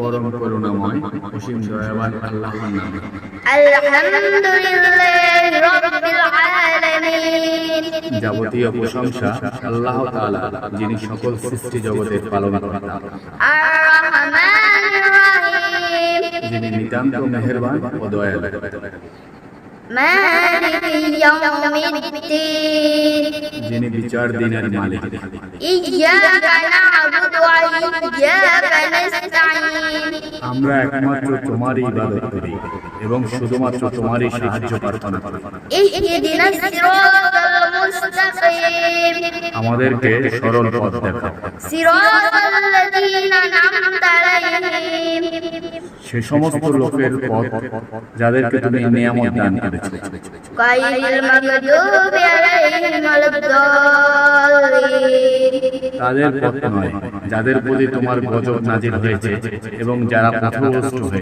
পরম করুণাময় অসীম দয়াবান আল্লাহর নামে। যাবতীয় প্রশংসা আল্লাহ তাআলা যিনি সকল সৃষ্টি জগতের পালন যিনি নিতান্ত মেহেরবান ও দয়ালু। যিনি বিচার দিনের মালিক। আমরা একমাত্র তোমারই ইবাদত করি এবং শুধুমাত্র তোমারই সাহায্য প্রার্থনা করি। আমাদেরকে সরল পথ দেখাও। সিরাতাল সে সমস্ত লোকের পথ যাদেরকে তুমি নিয়ামত দান করেছ তাদের পথ নয় যাদের প্রতি তোমার গজব নাজির হয়েছে এবং যারা পথভ্রষ্ট হয়েছে।